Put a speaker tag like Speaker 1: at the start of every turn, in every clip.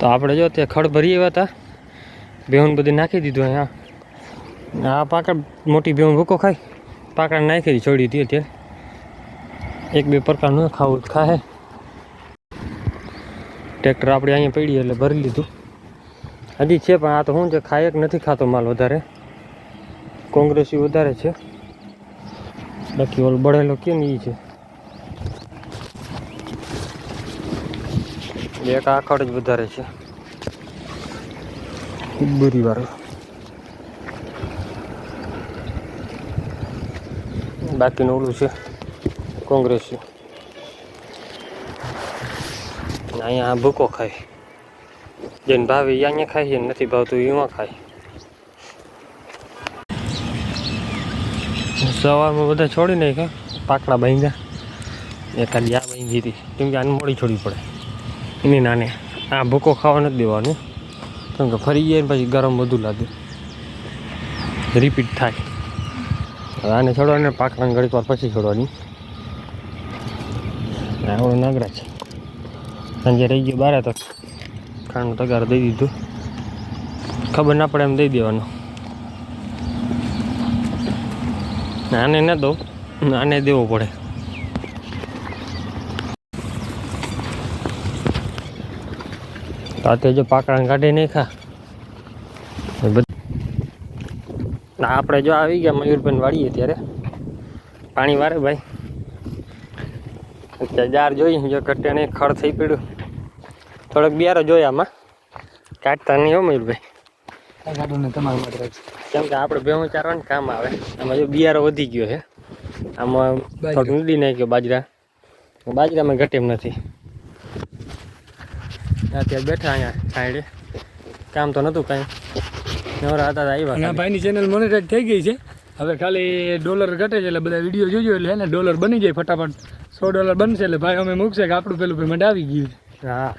Speaker 1: તો આપણે જો ત્યાં ખડ ભરી આવ્યા હતા. બેહુન બધી નાખી દીધું અહીંયા. આ પાકડ મોટી બેહુન ભૂકો ખાય. પાકડ નાખી દીધી છોડી દીધી અત્યારે. એક બે પ્રકારનું ખાવું તો ખાહે. ટ્રેક્ટર આપણે અહીંયા પડી એટલે ભરી લીધું. હજી છે, પણ આ તો શું છે, ખાય કે નથી ખાતો માલ વધારે. કોંગ્રેસી વધારે છે. બાકી ઓલ બળેલો કેમ એ છે? એક આખડ જ વધારે છે. બુરી વાળો બાકીનું ઓલું છે, કોંગ્રેસ અને અહીંયા ભૂકો ખાય. જેને ભાવે અહીંયા ખાય જેને નથી ભાવતું એમાં ખાય. સવારમાં બધા છોડી નાખ્યા, પાકડા બાંધ્યા. ખાલી આ બાંધી હતી. કેમ કે આને મોડી છોડવી પડે. એની નાને આ ભૂકો ખાવા નથી દેવાનો. કેમ કે ફરી જાય ને પછી ગરમ બધું લાગે. રિપીટ થાય. આને છોડવાની પાકડાને ઘડીક વાર પછી છોડવાની. આવડો નાગરા છે. સાંજે રહી ગયો બારે તો ખાંડનો તગાર દઈ દીધું. ખબર ના પડે એમ દઈ દેવાનું. આને ના દઉં. આને દેવો પડે. તો જો પાકડા કાઢી નાખા ના આપણે જો આવી ગયા મયુરભાઈ વાળીએ ત્યારે. પાણી વારે ભાઈ. જાર જોઈ જો કટ્ટે નહીં ખડ થઈ પડ્યું. થોડોક બિયારો જોઈએ આમાં. કાઢતા નહીં હો મયુરભાઈ.
Speaker 2: ગાડુને તમારા માટે.
Speaker 1: કેમ કે આપણે ભેહું ચારવાનું કામ આવે. આમાં જો બિયારો વધી ગયો છે. આમાં થોડુંક નડી નાખ્યો બાજરા. બાજરામાં ઘટે એમ નથી. અત્યારે બેઠા અહીંયા સાઈડે. કામ તો નહોતું કાંઈ. નવરા હતા આવ્યા
Speaker 2: ભાઈની ચેનલ મોનેટાઈઝ થઈ ગઈ છે. હવે ખાલી ડોલર ઘટે છે એટલે બધા વીડિયો જોજો એટલે એને ડોલર બની જાય ફટાફટ. સો ડોલર બનશે એટલે ભાઈ અમે મૂકશે કે આપણું પેલું પેમેન્ટ આવી ગયું
Speaker 1: હા.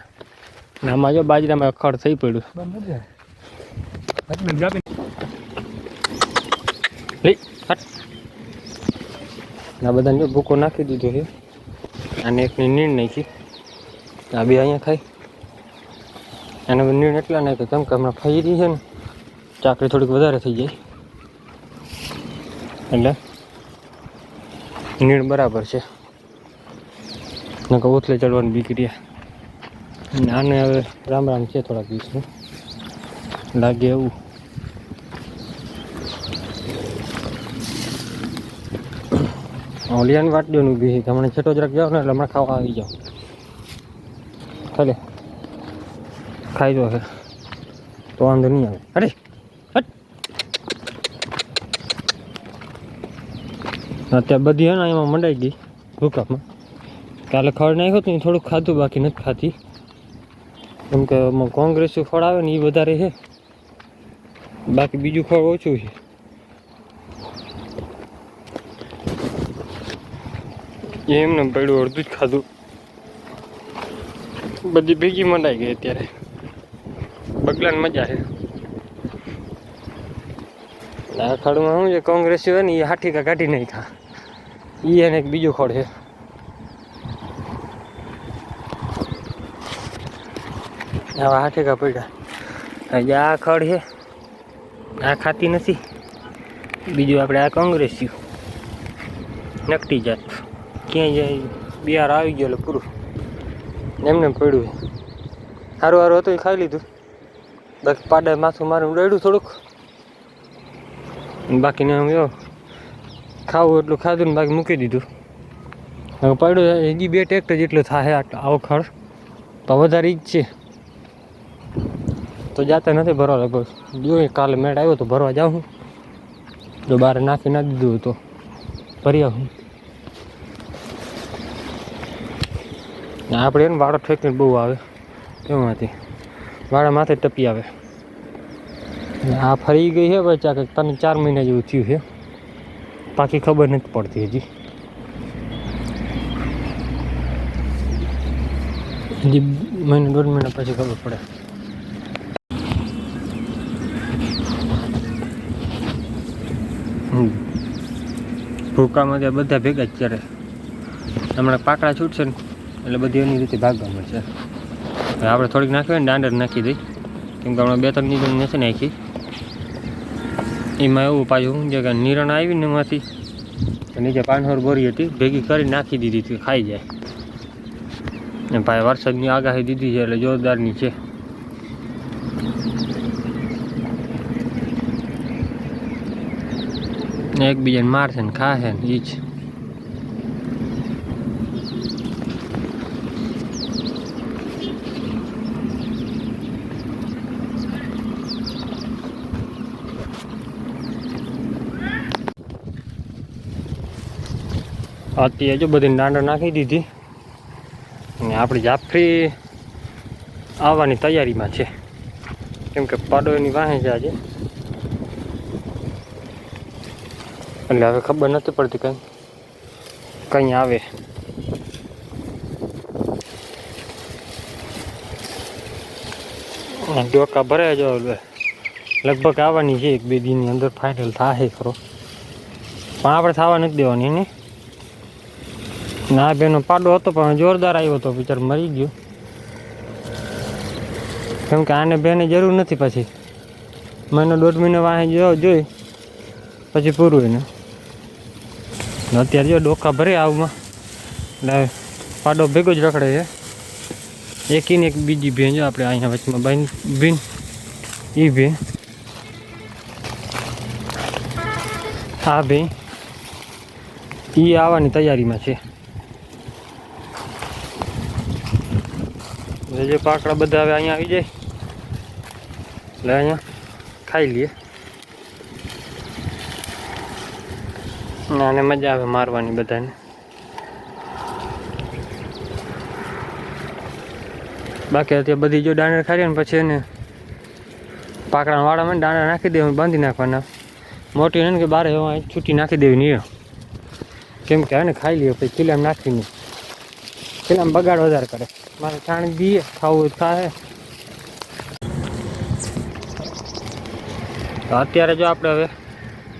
Speaker 1: ને આમાં જો બાજરામાં ખડ થઈ પડ્યું. આ બધાને ભૂકો નાખી દીધો છે. અને એકની નીણ નાખી. આ બે અહીંયા ખાઈ. અને નીણ એટલા નાખે કેમ કે હમણાં ફરી છે ને, ચાકરી થોડીક વધારે થઈ જાય. એટલે નીણ બરાબર છે. નકર ઓથલે ચડવાની બીક રહ્યા અને આને હવે રામ રામ છે થોડાક દિવસનું. લાગે એવું. ઓલિયાની વાટડીઓનું ઊભી છે હમણાં છેટો જરાક જાઓ ને એટલે હમણાં ખાવા આવી જાઓ ચાલે ખાઈ દો છે તો વાંધો નહીં આવે અરે હટ અત્યારે બધી હે ને એમાં મંડાઈ ગઈ ભૂકામાં કાલે ખડ નાખ્યો તો થોડુંક ખાધું બાકી નથી ખાતી કેમ કે આમાં કોંગ્રેસનું ફળ આવે ને એ વધારે છે. બાકી બીજું ફળ ઓછું છે. એમને પડ્યું અડધું જ ખાધું. બધી ભેગી મંડાઈ ગઈ અત્યારે. બગલાને મજા છે. આ ખડમાં શું છે? કોંગ્રેસ હોય ને એ હાઠીકા કાઢી નહીં ખા એ એને એક બીજું ખડ છે. આવા હાઠીકા પડ્યા. હજી આ ખડ છે. આ ખાતી નથી. બીજું આપણે આ કોંગ્રેસ નકટી જાત. ક્યાંય જાય બિહાર આવી ગયો એટલે પૂરું. એમને પડ્યું સારું સારું હતું એ ખાઈ લીધું. બાકી પાડે માથું મારું રેડું થોડુંક બાકીને આમ જો ખાવું એટલું ખાધું ને બાકી મૂકી દીધું. હવે પડ્યું હજી બે ટ્રેક્ટર જેટલું થાય આવો ખડ. તો વધારે ઈ જ છે. તો જાતે નથી ભરવા લાગો જોઈએ કાલે મેળ આવ્યો તો ભરવા જાઉં હું. જો બહાર નાખી ના દીધું તો ભરી આવું આપણે એને વાળો ઠેકીને બહુ આવે એમાંથી. વાળા માથે ટપી આવે. આ ફરી ગઈ છે બચ્ચા કંઈક તને ચાર મહિના જેવું થયું છે બાકી ખબર નથી પડતી હજી. હજી મહિને, દોઢ મહિના પછી ખબર પડે. ભૂકામાં ત્યાં બધા ભેગા જ ચડે હમણાં પાકડા છૂટશે ને, એટલે બધી એની રીતે ભાગવા મળશે આપણે થોડીક નાખીએ ને દાંડર નાખી દઈ. કેમ કે હમણાં બે ત્રણ દિવસ નથી નાખી. એમાં એવું પાછું છે કે નિરણ આવી ને એમાંથી નીચે પાનહોર બોરી હતી, ભેગી કરી નાખી દીધી હતી, ખાઈ જાય. ને ભાઈ વરસાદની આગાહી દીધી છે એટલે જોરદારની છે. એકબીજાને મારશે ને ખાશે ને એ જ. અત્યારે જો બધી દાંડા નાખી દીધી. અને આપણી જાફરી આવવાની તૈયારીમાં છે. કેમ કે પાડોની વાહે છે આજે. એટલે હવે ખબર નથી પડતી કંઈ કંઈ આવે. ડોકા ભરાય જો હવે. લગભગ આવવાની છે એક બે દિનની અંદર ફાઇનલ થાય ખરો. પણ આપણે થવા નથી દેવાની એને ના, બેનો પાડો હતો, પણ જોરદાર આવ્યો હતો પિક્ચર મરી ગયો. કેમ કે આને બેને જરૂર નથી પછી. મહિનો દોઢ મહિનો વાહે જોઈ, પછી પૂરું એને. અત્યારે જો ડોકા ભરે આવમાં. એટલે પાડો ભેગો જ રખડે છે. એકીને એક બીજી ભેં જો આપણે અહીંયા વચમાં બાઈન બીન એ ભે. આ ભે. એ આવવાની તૈયારીમાં છે. એટલે જે પાકડા બધા હવે અહીંયા આવી જાય. એટલે અહીંયા ખાઈ લઈએ. અને મજા આવે મારવાની બધાને. બાકી અત્યારે બધી જો દાંડા ખાઈ ને પછી એને પાકડા વાળામાં દાંડા નાખી દેવા, બાંધી નાખવાના. મોટી ને કે બારે છૂટી નાખી દેવી નહીં કેમ કે આને ખાઈ લઈએ પછી કિલામ નાખીને. કિલામ બગાડ વધારે કરે. મારે છાણી દઈએ, ખાવું થાય તો અત્યારે જો આપણે હવે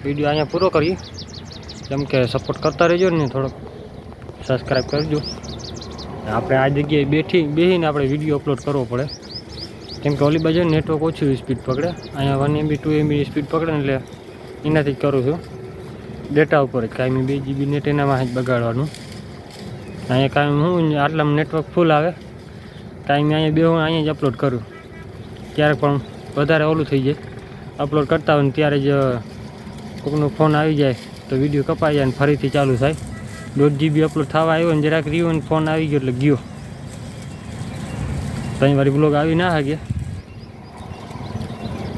Speaker 1: વીડિયો અહીંયા પૂરો કરીએ. કેમ કે સપોર્ટ કરતા રહેજો ને થોડોક સબસ્ક્રાઈબ કરજો. આપણે આ જગ્યાએ બેઠી બેસીને આપણે વીડિયો અપલોડ કરવો પડે. કેમ કે ઓલી બાજુ નેટવર્ક ઓછું સ્પીડ પકડે. અહીંયા one MB two MB speed પકડે એટલે એનાથી જ કરું છું. ડેટા ઉપર જ કાંઈ બે જીબી નેટ એનામાં જ બગાડવાનું. અહીંયા કાંઈ હું આટલામાં નેટવર્ક ફૂલ આવે. કાંઈ મેં અહીંયા બે હું અહીંયા જ અપલોડ કરું. ક્યારેક પણ વધારે ઓલું થઈ જાય. અપલોડ કરતા હોય ને ત્યારે જ કોકનો ફોન આવી જાય, તો વીડિયો કપાઈ જાય ને ફરીથી ચાલુ થાય. દોઢ જીબી અપલોડ થવા આવ્યો ને જરાક રહ્યો ને ફોન આવી ગયો એટલે ગયો. ત્રણ વારી બ્લોગ આવી ના શકે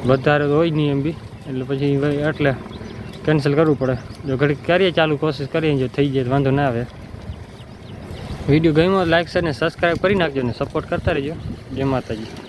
Speaker 1: વધારે તો હોય નહીં એમ બી. એટલે પછી એટલે કેન્સલ કરવું પડે. જો ઘડીક કરીએ, ચાલુ કોશિશ કરીએ જો થઈ જાય વાંધો ના આવે. વીડિયો ગમ્યો લાઈક છે ને સબસ્ક્રાઈબ કરી નાખજો ને સપોર્ટ કરતા રહેજો. જય માતાજી.